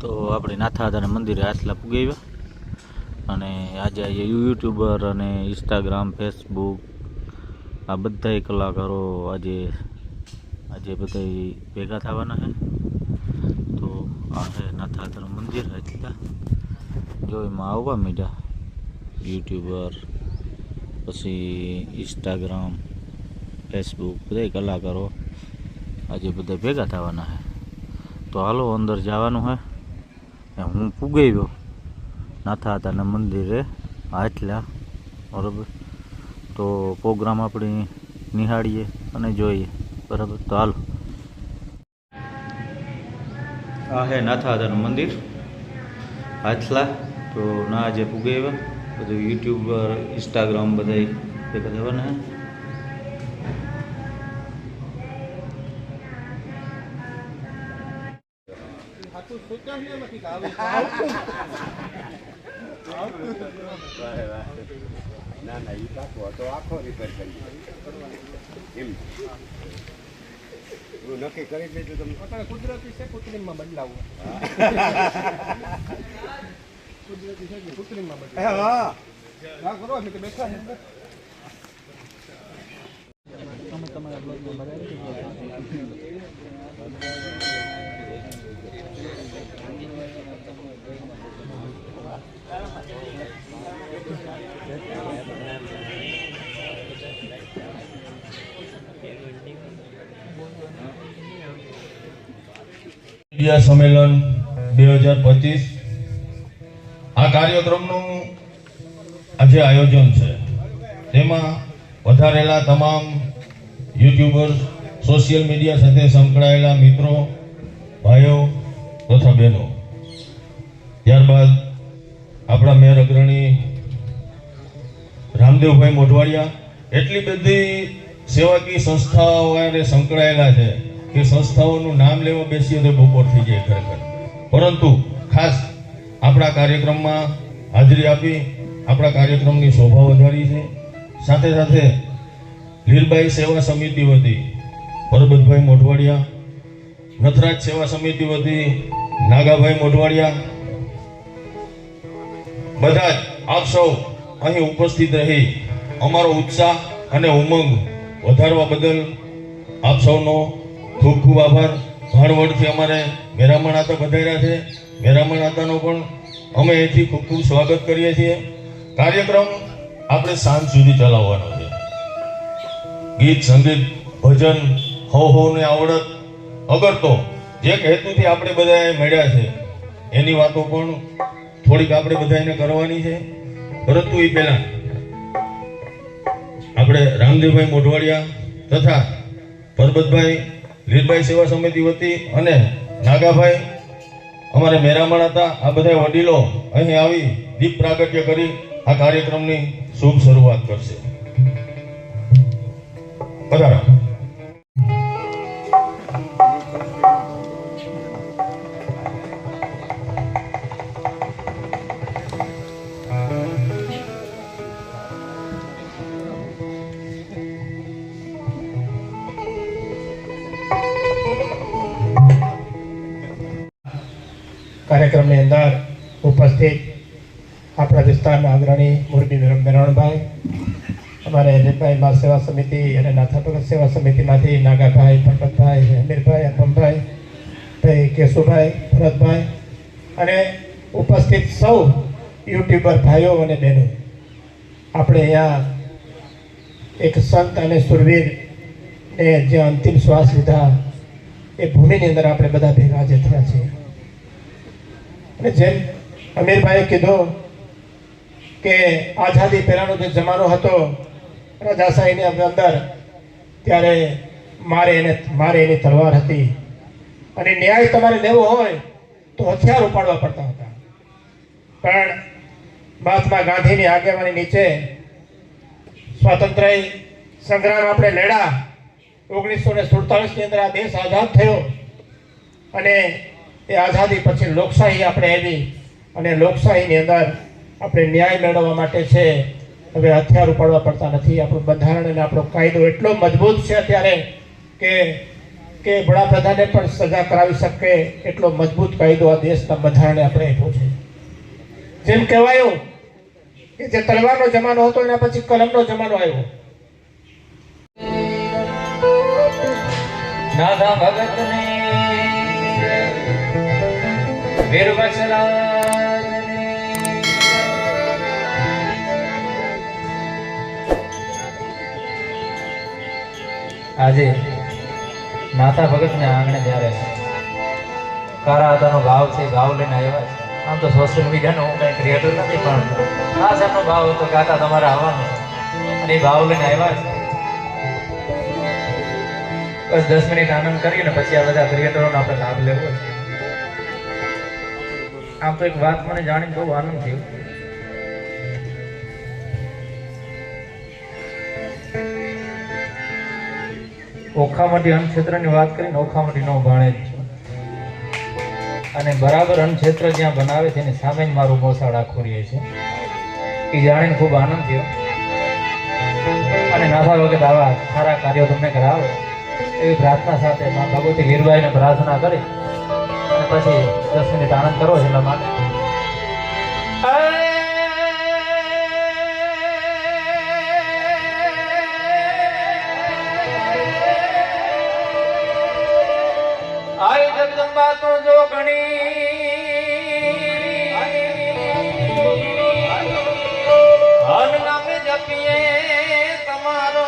તો આપણે નાથાદાના મંદિરે આટલા પુગાવ્યા. અને આજે યુટ્યુબર અને ઇન્સ્ટાગ્રામ, ફેસબુક, આ બધાય કલાકારો આજે આજે બધા ભેગા થવાના છે. તો આ છે નાથાદાનું મંદિર એટલા જો એમાં આવવા મીડ્યા યુટ્યુબર, પછી ઇન્સ્ટાગ્રામ, ફેસબુક, બધાય કલાકારો આજે બધા ભેગા થવાના છે. તો હાલો અંદર જવાનું ને હું પૂગી ગયો નાથા હતાના મંદિરે, આટલા, બરાબર? તો પ્રોગ્રામ આપણે નિહાળીએ અને જોઈએ, બરાબર? તો હાલો. આ હે નાથા હતાનું મંદિર આથલા તો ના આજે પૂગે એવા બધું યુટ્યુબર ઇન્સ્ટાગ્રામ બધા ભેગા થવાના હે. ના ના એ પાકો હતો આખો રિપેર કરી એમ નક્કી કરી દેજો તમે પોતાને કુદરતી છે કૃત્રિમમાં બદલાવવું કુદરતી છે કૃત્રિમમાં બદલાવવું હા કરો અમે તો બેઠા તમે તમારા બ્લોગમાં મીડિયા સંમેલન બે હજાર પચીસ. આ કાર્યક્રમનું આજે આયોજન છે. તેમાં વધારેલા તમામ યુટ્યુબર્સ સોશિયલ મીડિયા સાથે સંકળાયેલા મિત્રો, ભાઈઓ તથા બહેનો. ત્યારબાદ આપણા મેયર અગ્રણી રામદેવભાઈ મોઢવાડિયા, એટલી બધી સેવાકીય સંસ્થાઓ સંકળાયેલા છે. કે સંસ્થાઓનું નામ લેવા બેસીએ તો બપોર થઈ જાય ખરેખર. પરંતુ ખાસ આપણા કાર્યક્રમમાં હાજરી આપી, આપણા કાર્યક્રમની શોભા વધારી છે. સાથે સાથે લીલબાઈ સેવા સમિતિ વતી પરબતભાઈ મોઢવાડિયા, નથરાજ સેવા સમિતિ વતી નાગાભાઈ મોઢવાડિયા, બધા જ આપ સૌ અહીં ઉપસ્થિત રહી અમારો ઉત્સાહ અને ઉમંગ વધારવા બદલ આપ સૌનો ખૂબ ખૂબ આભાર. ભાણવડથી અમારે મેરામણ આતા વધાર્યા છે. મેરામણ આતાનો પણ અમે એથી ખૂબ ખૂબ સ્વાગત કરીએ છીએ. કાર્યક્રમ આપણે સાંજ સુધી ચલાવવાનો છે. ગીત, સંગીત, ભજન, હો હોને આવડત. અગર તો જે હેતુથી આપણે બધા મળ્યા છે, એની વાતો પણ થોડીક આપણે બધાને કરવાની છે. પરંતુ એ પહેલાં આપણે રામદેવભાઈ મોઢવાડિયા તથા પરબતભાઈ લીલભાઈ સેવા સમિતિ વતી અને નાગાભાઈ અમારે મેરામણ હતા. આ બધા વડીલો અહીં આવી દીપ પ્રાગટ્ય કરી આ કાર્યક્રમની શુભ શરૂઆત કરશે. પધારો. ઉપસ્થિત આપણા વિસ્તારના અગ્રણી મોરબી મેરણભાઈ, અમારે લીલભાઈ મા સેવા સમિતિ અને નાથા સેવા સમિતિમાંથી નાગાભાઈ પરબતભાઈ અમીરભાઈ અપમભાઈ ભાઈ કેશુભાઈ, ભરતભાઈ અને ઉપસ્થિત સૌ યુટ્યુબર ભાઈઓ અને બહેનો. આપણે અહીંયા એક સંત અને સુરવીર એ જે અંતિમ શ્વાસ લીધા, એ ભૂમિની અંદર આપણે બધા ભેગા જે થયા છીએ. અને જેમ અમીરભાઈએ કીધું કે આઝાદી પહેલાંનો જે જમાનો હતો રાજાશાહીની અંદર, ત્યારે મારે એને, મારે એની તલવાર હતી. અને ન્યાય તમારે લેવો હોય, તો હથિયાર ઉપાડવા પડતા હતા. પણ મહાત્મા ગાંધીની આગેવાની નીચે સ્વાતંત્ર્ય સંગ્રામ આપણે લડ્યા. ઓગણીસો ને સુડતાલીસની અંદર આ દેશ આઝાદ થયો. અને એ આઝાદી પછી લોકશાહી આપણે આવી અને લોકશાહીની અંદર આપણે ન્યાય મેળવવા માટે છે. હવે હથિયાર ઉપાડવા પડતા નથી. આપણું બંધારણ અને આપણો કાયદો એટલો મજબૂત છે અત્યારે કે કે વડાપ્રધાને પણ સજા કરાવી શકે એટલો મજબૂત કાયદો આ દેશના બંધારણે આપણે આપ્યો છે. જેમ કહેવાયું કે જે તલવારનો જમાનો હતો એના પછી કલમનો જમાનો આવ્યો. દાદા ભગત ને આજે માતા ભગત ને આંગણે જ્યારે કારા હતાનો ભાવ છે, ભાવ લઈને આવ્યા આમ તો સોશિયલ મીડિયાનો હું કઈ ક્રિએટર નથી, પણ ખાસ એમનો ભાવ હતો કાકા તમારે આવવાનો અને એ ભાવ લઈને આવ્યા છે. બસ દસ મિનિટ આનંદ કરીએ ને પછી આ બધા ક્રિએટરોનો આપણે લાભ લેવો આમ તો એક વાત મને જાણીને બહુ આનંદ થયો. ઓખામાંથી અન્ન ક્ષેત્રની વાત કરીને ઓખામટી નો ભાણે જ છું. અને બરાબર અન્નક્ષેત્ર જ્યાં બનાવે છે એની સામે જ મારું મોસાળ આખું રહે છે. એ જાણીને ખૂબ આનંદ થયો. અને નાથા વખત આવા સારા કાર્યો તમને કરાવે, એવી પ્રાર્થના સાથે ભગવતી વીરભાઈને પ્રાર્થના કરી, અને પછી દસ મિનિટ આનંદ કરવો છે એટલા માટે. તો જો ઘણી. હન નામે તમારો.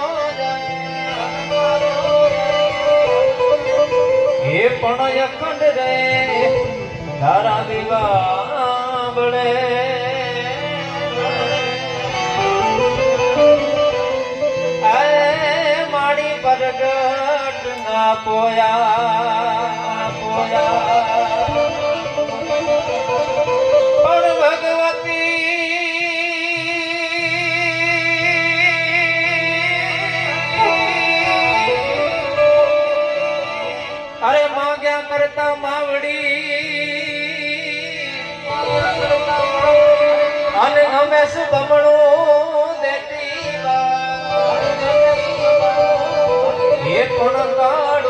એ પણ અખંડ રે તારા દીવા બળે પ્રગટ ના પોયા. કરતા માવડી. અને અમે શું બમણું દેતી એ પણ કાઢું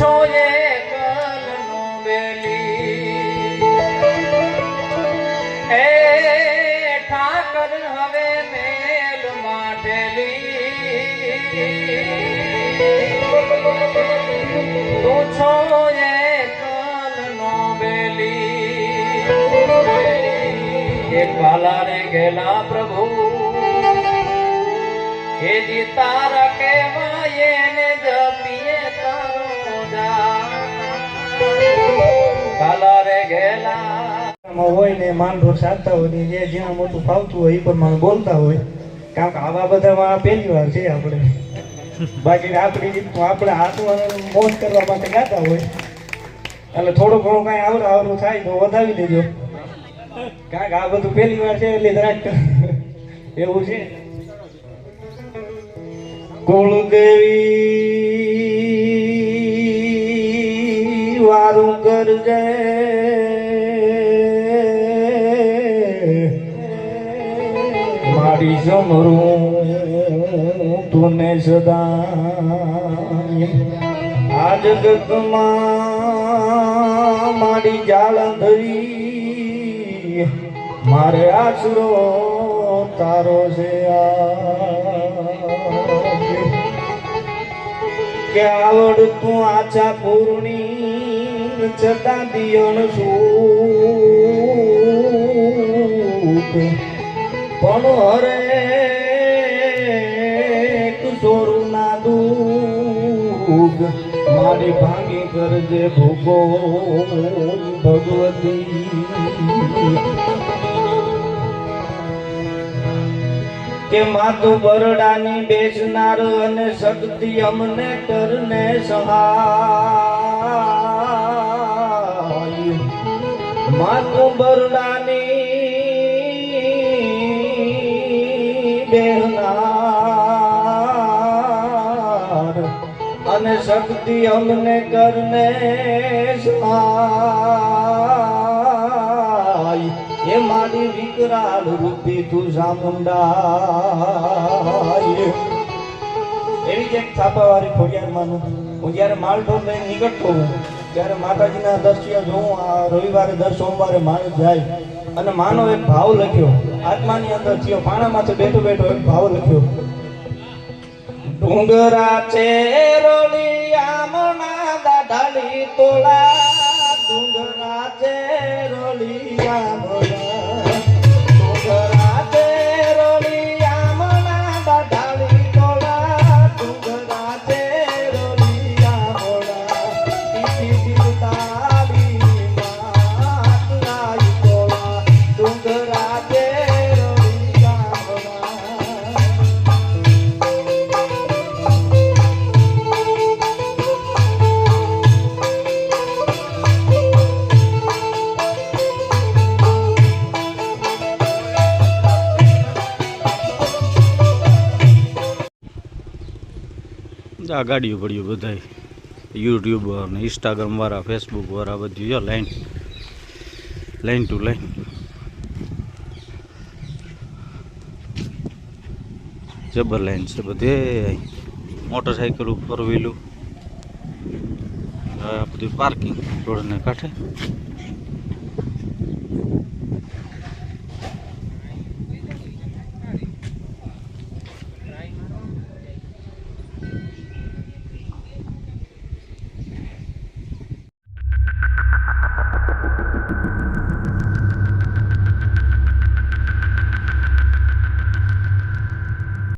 છો એકલનો બેલી એ ઠાકર હવે મેલ માટેલી. તું છો એકલનો બેલી એ કાલા રે ગેલા પ્રભુ. હે જી તારા માં હોય ને માંડોળ સાધતા હોય ને જે જ્યાં મોટું ફાવતું હોય એ પ્રમાણે બોલતા હોય. કારણ કે આવા બધામાં પહેલી વાર છે આપણે. બાકી આપણી રીતનું આપણે હાથમાં મોજ કરવા માટે ગાતા હોય. એટલે થોડું ઘણું કાંઈ આવડું આવડું થાય તો વધાવી દેજો. કારણ કે આ બધું પહેલી વાર છે એટલે જરાક એવું છે. કુળદેવી સમરું તુને સદા આ જગતમાં મારી જાળંધરી મારે આશરો તારો છે કે આવડતું આછા પૂર્ણી, છતાં દિયણ સુખ પણ હરે સોરું ના મારી ભાંગી કરજે ભૂગો ભગવતી. કે માતુ બરડાની બેસનાર અને શક્તિ અમને કરને સહાય. માતુ બરડાની અને શક્તિ અમને કરને એ મારી વિકરાળ રૂપી તું ચામુંડા એવી જ એક છાપાવાળી હું જ્યારે માલઢોર લઈને નીકળતો હું ત્યારે માતાજીના દર્શ્ય જોઉં, આ રવિવારે દર સોમવારે માણસ જાય. અને માનો એક ભાવ લખ્યો. આત્માની અંદર થયો, પાણામાંથી બેઠો બેઠો એક ભાવ લખ્યો. ડુંગરા છે રોલિયામણા દાઢાલી તોલા ડુંગરા છે રોલિયામણા આ ગાડીઓ પડ્યું બધાય યુટ્યુબ અને ઇન્સ્ટાગ્રામ વાળા ફેસબુક વાળા બધું જો લાઈન લાઈન ટુ લાઈન જબર લાઈન છે બધે મોટરસાઇકલ ફોર વ્હીલું આ બધું પાર્કિંગ રોડને કાંઠે.